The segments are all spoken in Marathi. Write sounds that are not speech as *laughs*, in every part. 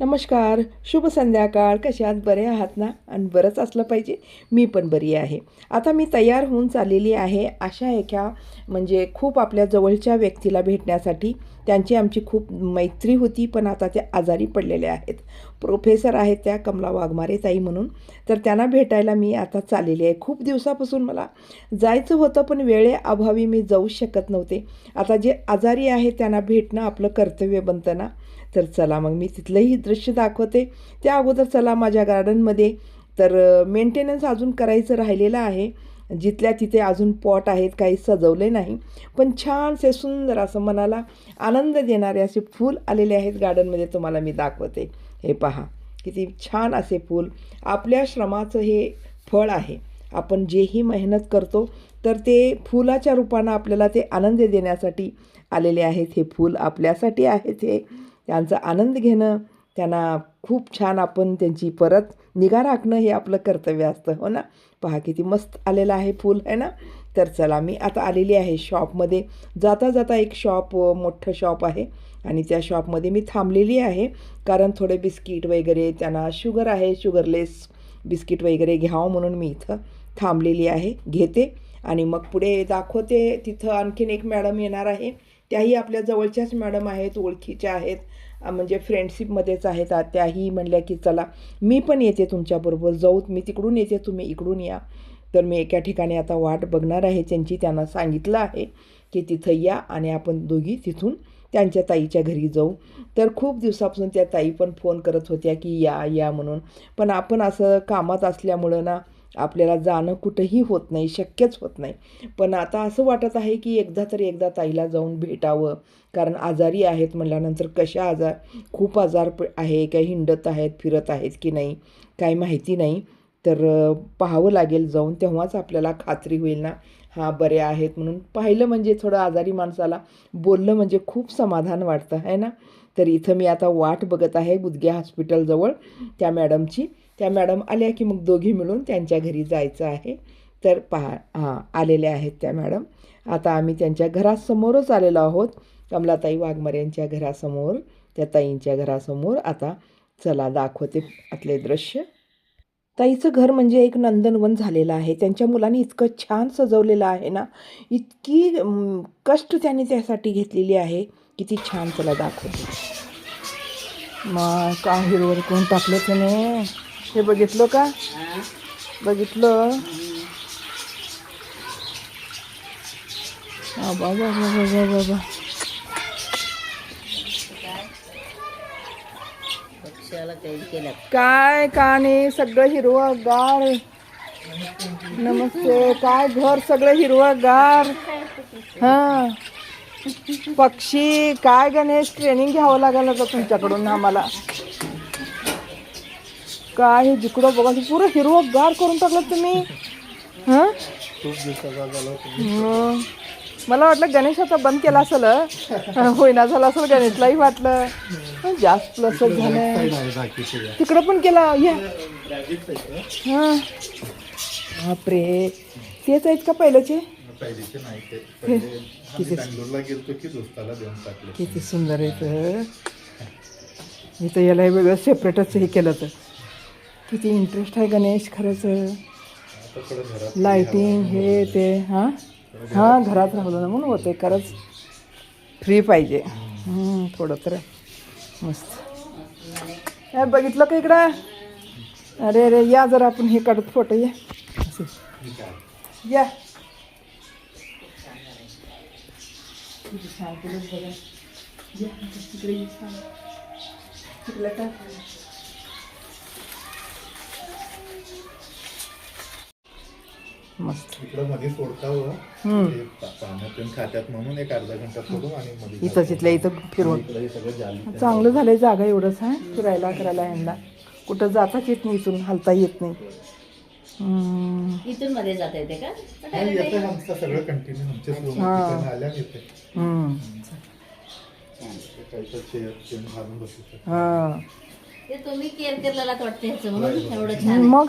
नमस्कार शुभ संध्याकाळ. कशात बरे आहात ना? आणि बरंच असलं पाहिजे. मी पण बरी आहे. आता मी तयार होऊन चाललेली आहे अशा एका म्हणजे खूप आपल्या जवळच्या व्यक्तीला भेटण्यासाठी. त्यांची आमची खूप मैत्री होती पण आता ते आजारी पडलेले आहेत. प्रोफेसर आहेत त्या कमला वाघमारे ताई म्हणून. तर त्यांना भेटायला मी आता चाललेली आहे. खूप दिवसापासून मला जायचं होतं पण वेळेअभावी मी जाऊ शकत नव्हते. आता जे आजारी आहे त्यांना भेटणं आपलं कर्तव्य बनतं ना. तर चला मग मी तिथलंही दृश्य दाखवते. त्या अगोदर चला माझ्या गार्डनमध्ये तर मेंटेनन्स अजून करायचं राहिलेलं आहे. जिथल्या तिथे अजून पॉट आहेत काही सजवले नाही. पण छानसे सुंदर असं मनाला आनंद देणारे असे फूल आलेले आहेत गार्डनमध्ये तुम्हाला मी दाखवते. हे पहा किती छान असे फूल. आपल्या श्रमाचं हे फळ आहे. आपण जेही मेहनत करतो तर ते फुलाच्या रूपानं आपल्याला ते आनंद देण्यासाठी आलेले आहेत. हे फूल आपल्यासाठी आहेत हे. त्यांचा आनंद घेणं त्यांना खूप छान आपण त्यांची परत निगा राखणं हे आपलं कर्तव्य असतं हो ना? पहा किती मस्त आलेलं आहे फूल आहे ना? तर चला मी आता आलेली आहे शॉपमध्ये. जाता जाता एक शॉप मोठं शॉप आहे आणि त्या शॉपमध्ये मी थांबलेली आहे कारण थोडे बिस्किट वगैरे त्यांना शुगर आहे शुगरलेस बिस्किट वगैरे घ्यावं म्हणून मी इथं थांबलेली आहे घेते आणि मग पुढे दाखवते तिथं आणखीन एक मॅडम येणार आहे. त्याही आपल्या जवळच्याच मॅडम आहेत ओळखीच्या आहेत म्हणजे फ्रेंडशिपमध्येच आहेत त्याही म्हणल्या की चला मी पण येते तुमच्याबरोबर जाऊ मी तिकडून येते तुम्ही इकडून या. तर मी एका ठिकाणी आता वाट बघणार आहे त्यांची त्यांना सांगितलं आहे की तिथं या आणि आपण दोघी तिथून त्यांच्या ताईच्या घरी जाऊ. तर खूप दिवसापासून त्या ताई पण फोन करत होत्या की या या म्हणून. पण आपण असं कामात असल्यामुळं ना आपल्याला जाणं कुठंही होत नाही शक्यच होत नाही. पण आता असं वाटत आहे की एकदा तरी एकदा ताईला जाऊन भेटावं. कारण आजारी आहेत म्हटल्यानंतर कशा आजार खूप आजार प- आहे काही हिंडत आहेत फिरत आहेत की नाही काही माहिती नाही. तर पाहावं लागेल जाऊन तेव्हाच आपल्याला खात्री होईल ना. हां बरे आहेत म्हणून पाहिलं म्हणजे थोडं आजारी माणसाला बोललं म्हणजे खूप समाधान वाटतं आहे ना. तर इथं मी आता वाट बघत आहे गुदगे हॉस्पिटलजवळ त्या मॅडमची. त्या मॅडम आल्या की मग दोघी मिळून त्यांच्या घरी जायचं आहे. तर पहा हां आलेल्या आहेत त्या मॅडम. आता आम्ही त्यांच्या घरासमोरच आलेलो आहोत. कमलाताई वाघमारे यांच्या घरासमोर त्या ताईंच्या घरासमोर. आता चला दाखवते आतले दृश्य. ताईचं घर म्हणजे एक नंदनवन झालेलं आहे. त्यांच्या मुलांनी इतकं छान सजवलेलं आहे ना. इतकी कष्ट त्यांनी त्यासाठी घेतलेली आहे. किती छान त्याला दाखवते. मग का हिरवर कोण टाकलं त्याने? हे बघितलं का? बघितलं? बाबा बाबा बाबा बाबा काय का नाही सगळं हिरवं गार नमस्ते काय घर सगळं हिरवं गार हा. पक्षी काय गणेश ट्रेनिंग घ्यावं लागेल तुमच्याकडून आम्हाला. काय हे जिकडं बघा पुरं हिरवं गार करून टाकलं तुम्ही. हा? मला वाटलं गणेश आता बंद केला असेल. होईना झाला असेल गणेशलाही वाटलं. जास्त प्लस झालं. तिकडं पण केला. या. हां. बापरे. तेच आहेत का पहिल्याचे? किती सुंदर आहे तर मी तर याला वेगळं सेपरेटच हे केलं तर किती इंटरेस्ट आहे गणेश खरंच. लाईटिंग हे ते हां? हां घरात. राहिलं ना म्हणून होते खरंच फ्री पाहिजे. थोडं तर. मस्त. बघितलं का इकडं? अरे अरे या जरा आपण हे काढत फोटो या. असे. या. तिकडे मस्त. इकडं मध्ये सोडतावं. हम्म. ते पा- पाण्यातून खात्यात म्हणून एक अर्धा घंटा सोडून आणि मध्ये इथं तिथल्या इथं फिरवून इकडं हे सगळं जाली. चांगलं झालंय जागा एवढंच आहे फिरायला करायला यांना. कुठं जाताच येत नाही इथून हलता येत नाही. हम्म. इथून मध्ये जाता येते का? नाही, येतं आमचं सगळं कंटिन्यू आमचे. आल्या येते. हम्म. काही तर चेअर चेन घालून बसू शकतो. हा. ते तुम्ही केअर केलेला वाटतं ह्याचं म्हणून. एवढं छान आहे. मग?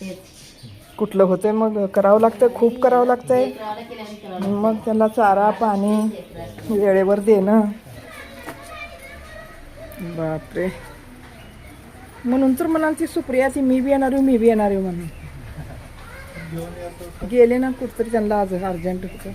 तेच. कुठलं होतंय मग? करावं लागतं खूप करावं लागतंय. करावं मग त्यांना चारा पाणी वेळेवर देणं. बापरे. म्हणून तर म्हणाल ती सुप्रिया ती मी बी येणार आहे मी बी येणार आहे म्हणून. गेले ना कुठतरी त्यांना आज अर्जंट होतं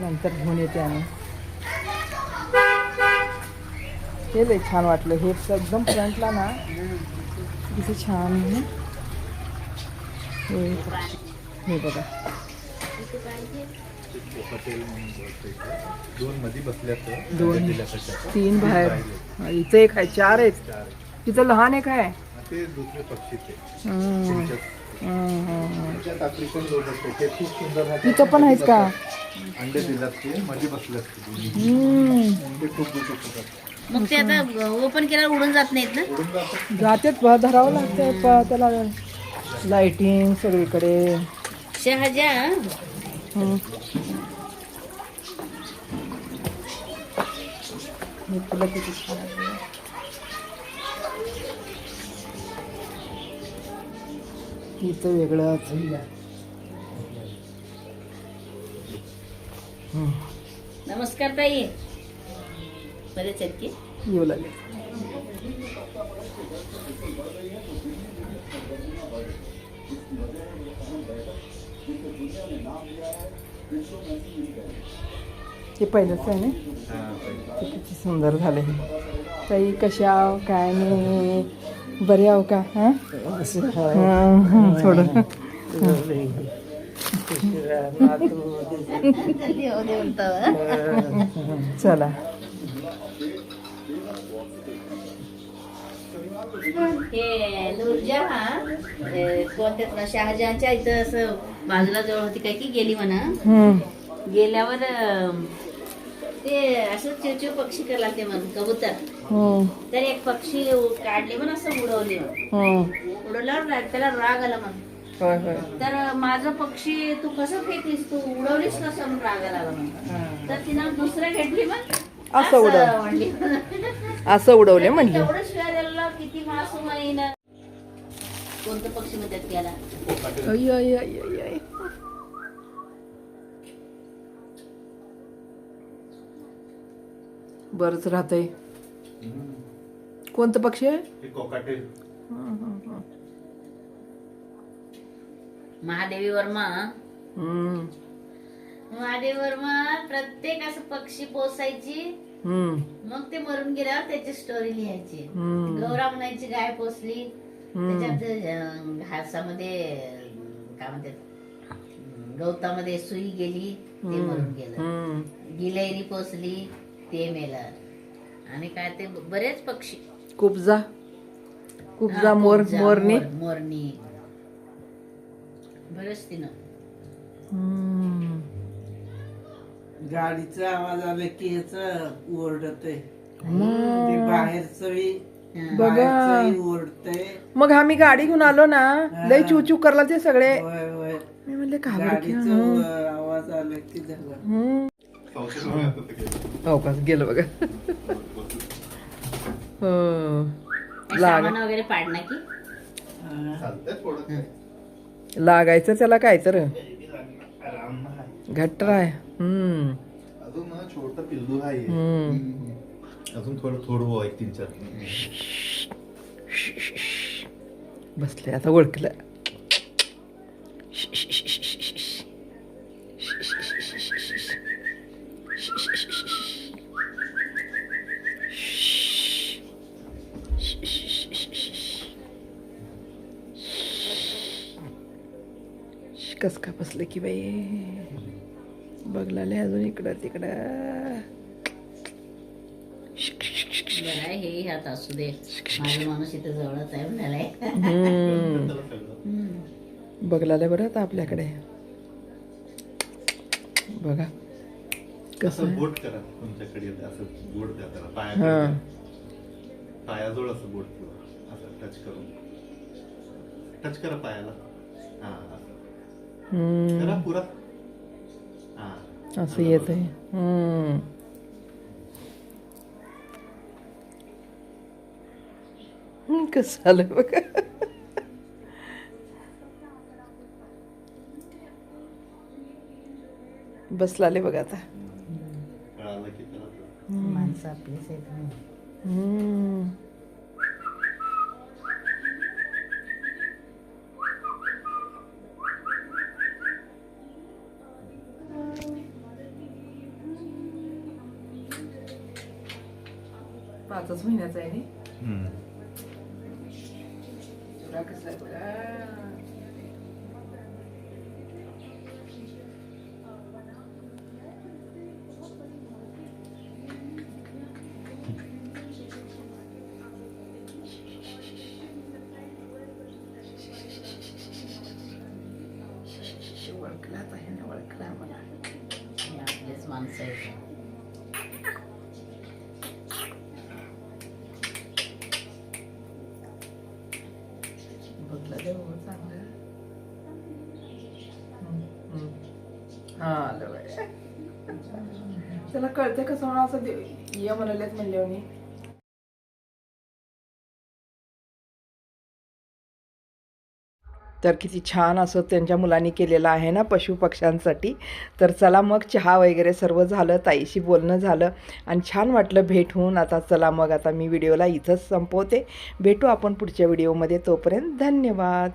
नंतर घेऊन येते आम्ही. हे लय छान वाटलं हे एकदम फ्रंटला ना किती छान. हे बघा. दोन. तीन बाहेर इथं एक आहे चार आहेत. तिथं लहान एक आहे ते दुसरे पक्षी ते हम्म, त्यांच्यात- हम्म, हम्म. त्यांच्यात आफ्रिकन लोक असते ते खूप सुंदर राहतात. इथं पण आहेत का अंडे दिलात ते मध्ये बसल्यात ते दोन्ही. हम्म. अंडे खूप मग ते आता ओपन केल्यावर उडून जात नाहीत ना? उडून जातात. बा धरावं लागतंय प- त्याला लाइटिंग सगळीकडे. शहाजा. हम्म. हे फुलं किती छान आहेत. इथं वेगळंच नमस्कार ताई. बरेच आहेत की? येऊ लागले. हे पहिलंच आहे ना? हा, किती सुंदर झाले ताई कशा आहो? काय नाही. बरे आहो का? हां? हां, हां, थोडं. *laughs* चला. हे नूरजहां कोणत्यात ना शहाजहानच्या इथं असं बाजूला जवळ होती काय की गेली म्हणा. गेल्यावर ते असं चिवचिव पक्षी करला ते म्हण कबूतर. हम्म, तर एक पक्षी काढले म्हण असं उडवले म्हण. हम्म. उडवल्यावर त्याला राग आला म्हण. तर माझं पक्षी तू कसं फेकलीस? तू उडवलीस कसं राग आला म्हणून तर तिनं दुसरं घेतली मग असं उडव. म्हणली. असं उडवले म्हणले. किती मासूम आहे ना कोणतं पक्षी म्हणतात त्याला. बरंच राहतंय. हम्म. कोणतं पक्षी आहे? हे कोकाटे महादेवी वर्मा. हम्म, महादेवी वर्मा प्रत्येक असं पक्षी पोसायची. हम्म, मग ते मरून गेल्यावर त्याची स्टोरी लिहायची. हम्म. गौरा म्हणायची गाय पोसली. त्याच्यात अं, घासामध्ये अं, काय म्हणतात अं, गवतामध्ये सुई गेली ते मरून गेलं. हम्म. गिलैरी पोसली ते मेलं. आणि काय ते बरेच पक्षी. कुबजा. कुबजा हा, मोर कुबजा, मोरनी मोर- मोरनी बरेच तिनं. हम्म. गाडीचा आवाज आला की ह्याच ओरडतय. ते बाहेरच हा. बघा. ओरडतय. मग आम्ही गाडी घेऊन आलो ना लय चूचू करला ते सगळे. मी म्हणले का आवाज आला की झालं. हम्म. अवकाश गेलं बघा. हो. लाग. वगैरे पाडणार की. लागायचं त्याला काय तर. घट्ट आहे हम्म अजून ना छोट पिल्लू आहे. अजून थोडं थोडं हो एक तीन चार. बसले आता ओळखलं. कस का बसलं की बाई? बघलाले अजून इकडं तिकडं. हे ह्यात असू दे. माझा माणूस इथं जवळच आहे म्हणालाय. बघलाले बरं आता आपल्याकडे. बघा. कसं? बोट करा तुमच्याकडे असं बोट द्या त्याला. पाया पायाजवळ असं बोट ठेवा असं टच करून. टच करा पायाला. हा. करा पुरा. असं येत आहे हम्म. हम्म, कसं झालं बघा. बसलाले बघा आता. माणसं आपलीच आहेत हम्म. पाचच महिन्याचा आहे नी? तुला कसं आहे बघा. ओळखला आता ह्याने ओळखला मला हे आपलेच माणसं आहेत त्याला कळते कसं म्हणा असं ये म्हणालेत म्हणले तर किती छान असं त्यांच्या मुलांनी केलेलं आहे ना पशुपक्ष्यांसाठी तर चला मग चहा वगैरे सर्व झालं ताईशी बोलणं झालं आणि छान वाटलं भेट होऊन. आता चला मग आता मी व्हिडिओला इथंच संपवते. भेटू आपण पुढच्या व्हिडिओमध्ये. तोपर्यंत धन्यवाद.